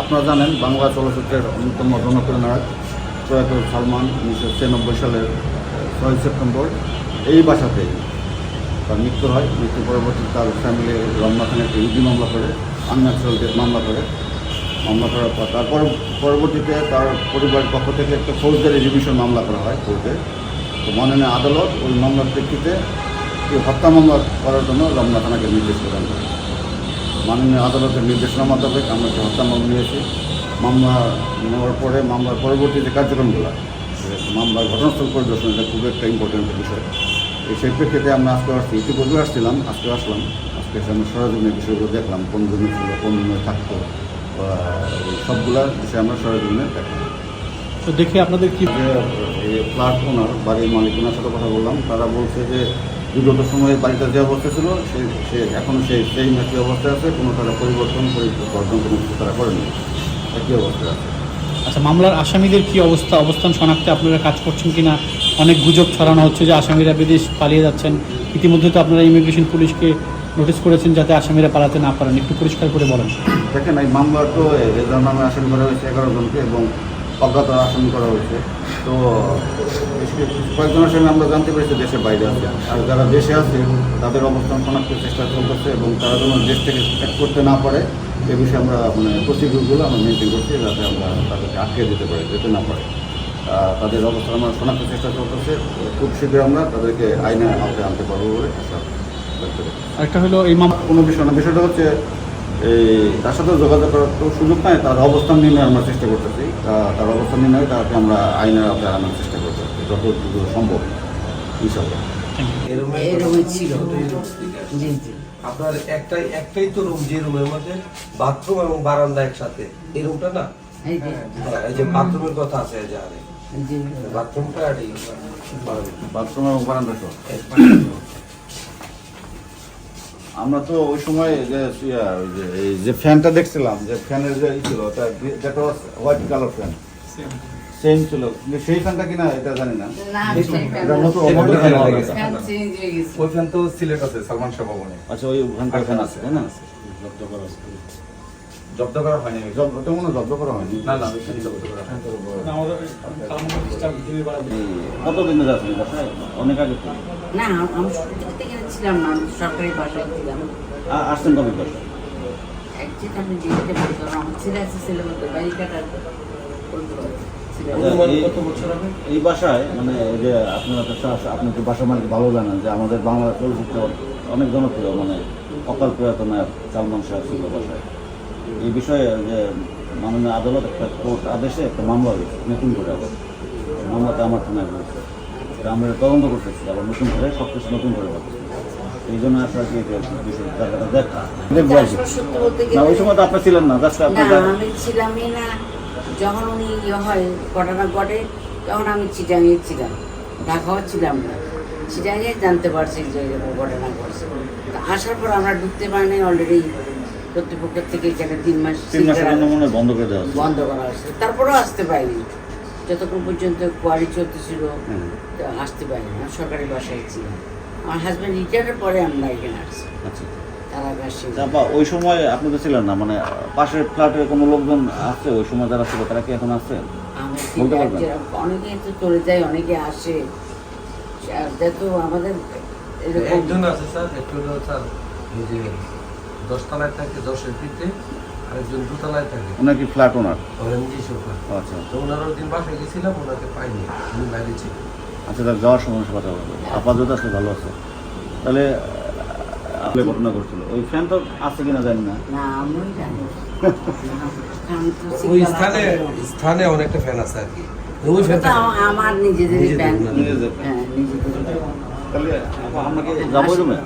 আপনারা জানেন বাংলা চলচ্চিত্রের অন্যতম জনপ্রিয় নায়ক প্রয়াত সালমান উনিশশো ছিয়ানব্বই সালের ছয় সেপ্টেম্বর এই বাসাতেই তার মৃত্যু হয়। মৃত্যু পরবর্তী তার ফ্যামিলি রমনা খানে একটি মামলা করে আনন্যাচুরাল ডেথ মামলা করে। মামলা করার পর তারপর পরবর্তীতে তার পরিবারের পক্ষ থেকে একটা ফৌজদারি রিভিশন মামলা করা হয় কোর্টে। তো মাননীয় আদালত ওই মামলার প্রেক্ষিতে হত্যা মামলা করার জন্য রমনা থানাকে নির্দেশ প্রদান করে মাননীয় আদালতের নির্দেশনা মোতাবেক আমরা একটা হত্যা মামলা নিয়েছি মামলা নেওয়ার পরে মামলার পরবর্তী যে কার্যক্রমগুলো মামলার ঘটনাস্থল পরিদর্শন এটা খুব একটা ইম্পর্টেন্ট বিষয়। এই সেই প্রেক্ষিতে আমরা আজকে আসছি ইতিপূর্বে আসছিলাম আজকে আসলাম। আজকে এসে আমরা সরজমিনের বিষয়গুলো দেখলাম কোন জমি ছিল কোন জমি থাকতো বা সবগুলা বিষয়ে আমরা সরজমিনে দেখলাম। তো দেখে আপনাদের কি যে এই ফ্ল্যাট ওনার বাড়ির মালিক ওনার সাথে কথা বললাম। তারা বলছে যে বিগত সময়ে বাড়িটা যে অবস্থা ছিল সে সে এখন সেই সেই একই অবস্থায় আছে কোনো তারা পরিবর্তন পরিবর্তন কোনো কিছু তারা করেনি। একই অবস্থায় আছে। আচ্ছা মামলার আসামিদের কি অবস্থা অবস্থান শনাক্তে আপনারা কাজ করছেন কি না অনেক গুজব ছড়ানো হচ্ছে যে আসামিরা বিদেশ পালিয়ে যাচ্ছেন। ইতিমধ্যে তো আপনারা ইমিগ্রেশন পুলিশকে নোটিশ করেছেন যাতে আসামিরা পালাতে না পারেন। একটু পরিষ্কার করে বলেন। দেখেন এই মামলা তো এদের নামে আসামি করা হয়েছে এগারো জনকে এবং অজ্ঞাত আসামি করা হয়েছে। তো বেশ- কয়েকজন আসামি আমরা জানতে পেরেছি দেশের বাইরে আছে। আর যারা দেশে আছে তাদের অবস্থান শনাক্তের চেষ্টা চলতেছে এবং তারা যেন দেশ থেকে ত্যাগ করতে না পারে এ বিষয়ে আমরা মানে প্রসিডিউরগুলো আমরা মেনটেন করছি যাতে আমরা তাদেরকে আটকে দিতে পারি যেতে না পারে। তাদের অবস্থান আমরা শনাক্তের চেষ্টা চলতেছে। খুব শীঘ্রই আমরা তাদেরকে আইনের আওতায় আনতে পারব বলে আশা ব্যক্ত করছি। আরেকটা হলো এই মামলা কোনো বিষয় না। বিষয়টা হচ্ছে এই তার সাথে যোগাযোগ করার তো সুযোগ নাই তার অবস্থান নির্ণয় আমরা চেষ্টা করতেছি। তা- তার অবস্থান নির্ণয় তাকে আমরা আইনের আওতায় আনার চেষ্টা করতেছি যতটুকু সম্ভব ইনশাল্লাহ আপনার একটাই একটাই তো রুম যে রুমের মধ্যে বাথরুম এবং বারান্দা একসাথে। এই রুমটা না? এই যে হ্যাঁ, এই যে বাথরুমের কথা আছে আরে। বাথরুমটা আর এই বারান্দা। বাথরুম এবং। বারান্দা। আমরা তো ওই সময় যে ওই যে এই যে ফ্যানটা দেখছিলাম যে ফ্যানের যে ই ছিল ওটা যেটা হোয়াইট কালার ফ্যান। সেম ছিল। কিন্তু সেই ফ্যানটা কিনা এটা জানি না। ওই ফ্যান তো সিলেট আছে সালমান শাহ ভবনে। আচ্ছা ওই ওখানকার ফ্যান আছে তাই না? জব্দ করা হয়নি। জব ওটা মনে জব্দ করা হয়নি? না না জব্দ করা অনেক আগে থেকে না আমি তো না সরকারি বাসায় ছিলাম। আসছেন কবে বাসায়? একচেট আমি যেতে পারি আমার ছেলে আছে ছেলে মতো বাড়ি কাটার ছিল অনুমান কত বছর হবে এই বাসায় মানে যে আপনারা আপনি তো বাসা মালিক ভালো জানেন যে আমাদের বাংলা চলচ্চিত্র অনেক জনপ্রিয় মানে অকাল প্রয়াত নায়ক সালমান শাহ ছিল বাসায়। এই বিষয়ে যে মাননীয় আদালত একটা কোর্ট আদেশে একটা মামলা হয়েছে নতুন করে আবার। মামলাটা আমার থানায় হয়েছে আমরা তদন্ত করতেছি আবার নতুন করে সব কিছু নতুন করে ভাবছি এই জন্য আপনার কি জায়গাটা দেখা। দেখব না ওই সময় তো আপনি ছিলেন না জাস্ট আপনি আমি ছিলামই না। যখন উনি ইয়ে হয় ঘটনা ঘটে তখন আমি চিটাঙে ছিলাম। ঢাকাও ছিলাম না। চিটাঙে জানতে পারছি যে ঘটনা ঘটছে। আসার পর আমরা ঢুকতে পারিনি অলরেডি কর্তৃপক্ষ থেকে এখানে তিন মাস তিন মাসের জন্য মনে বন্ধ করে দেওয়া। বন্ধ করা হয়েছে। তারপরেও আসতে পারিনি। যতক্ষণ পর্যন্ত কোয়ারি চলতেছিল। তো আসতে পারিনি। আমি সরকারি বাসায় ছিলাম। আমার হাজব্যান্ড রিটায়ারের পরে আমরা এখানে আসছি। আচ্ছা। তারা ওই সময় আপনি তো ছিলেন না মানে পাশের ফ্ল্যাটে কোনো লোকজন আছে ওই সময় যারা ছিল তারা কি এখন আছে বলতে পারবেন? অনেকে তো চলে যায় অনেকে আসে। আর যেহেতু আমাদের এরকম একজন আছে স্যার একটু স্যার দশতলায় থাকে দশের ফিটে আরেকজন দুতলায় থাকে। ওনার? কি ফ্ল্যাট। ওনার নিজেই আচ্ছা। তো ওনার ওই দিন বাসায় গেছিলাম ওনাকে পাইনি উনি বাইরে ছিল আচ্ছা তার যাওয়ার সময় কথা বলব। আপাতত আসলে ভালো আছে। তাহলে আপনি ঘটনা করছিল ওই ফ্যান তো আছে কিনা জানি না। না আমি জানি আমি তো ওই স্থানে স্থানে অনেকটা ফ্যান আছে আর কি। ওই আমার নিজেদের নিজেদের নিজেদের। হ্যাঁ তাহলে আপা, যাব রুমে?